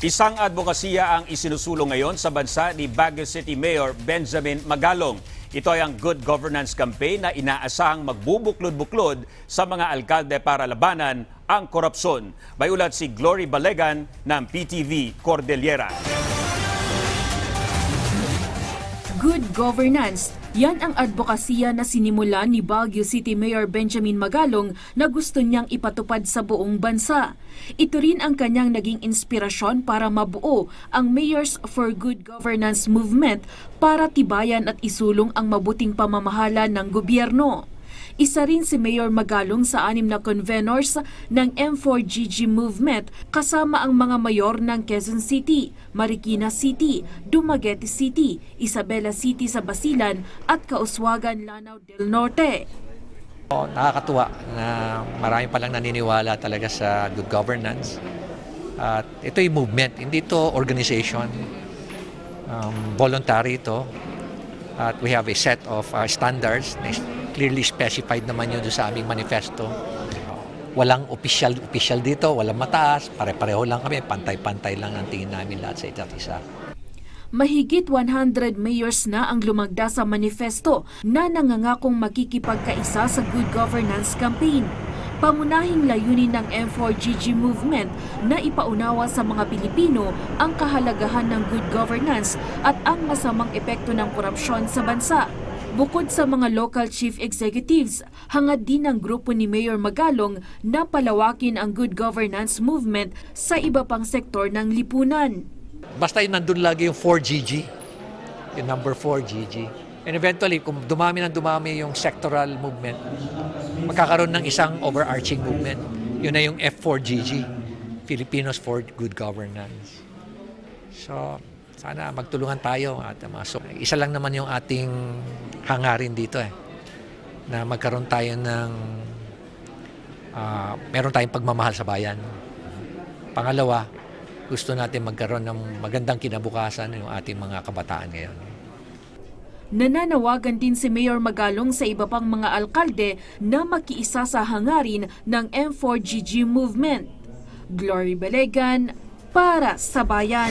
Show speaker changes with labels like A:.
A: Isang advokasya ang isinusulong ngayon sa bansa ni Baguio City Mayor Benjamin Magalong. Ito ay ang Good Governance Campaign na inaasahang magbubuklod-buklod sa mga alkalde para labanan ang korupsyon. May ulat si Glory Balegan ng PTV Cordillera.
B: Good governance. Yan ang advokasya na sinimulan ni Baguio City Mayor Benjamin Magalong na gusto niyang ipatupad sa buong bansa. Ito rin ang kanyang naging inspirasyon para mabuo ang Mayors for Good Governance movement para tibayan at isulong ang mabuting pamamahala ng gobyerno. Isa rin si Mayor Magalong sa anim na convenors ng M4GG movement kasama ang mga mayor ng Quezon City, Marikina City, Dumaguete City, Isabela City sa Basilan at Kauswagan, Lanao del Norte.
C: Oh, nakakatuwa na marami palang naniniwala talaga sa good governance. At ito yung movement, hindi ito organization. Um, voluntary ito. At we have a set of uh, standards clearly specified naman yun sa aming manifesto. Walang official official dito, walang mataas, pare-pareho lang kami, pantay-pantay lang ang tingin namin lahat sa isa't isa.
B: Mahigit 100 mayors na ang lumagda sa manifesto na nangangakong makikipagkaisa sa Good Governance Campaign. Pamunahing layunin ng M4GG movement na ipaunawa sa mga Pilipino ang kahalagahan ng good governance at ang masamang epekto ng korupsyon sa bansa. Bukod sa mga local chief executives, hangad din ng grupo ni Mayor Magalong na palawakin ang good governance movement sa iba pang sektor ng lipunan.
C: Basta yun nandun lagi yung 4GG, yung number 4GG. And eventually, kung dumami ng dumami yung sectoral movement, magkakaroon ng isang overarching movement. Yun na yung F4GG, Filipinos for Good Governance. So, sana magtulungan tayo at masok. Isa lang naman yung ating hangarin dito eh, na magkaroon tayo ng, ah, meron tayong pagmamahal sa bayan. Pangalawa, gusto natin magkaroon ng magandang kinabukasan yung ating mga kabataan ngayon.
B: Nananawagan din si Mayor Magalong sa iba pang mga alkalde na makiisa sa hangarin ng M4GG movement. Glory Belegan para sa bayan.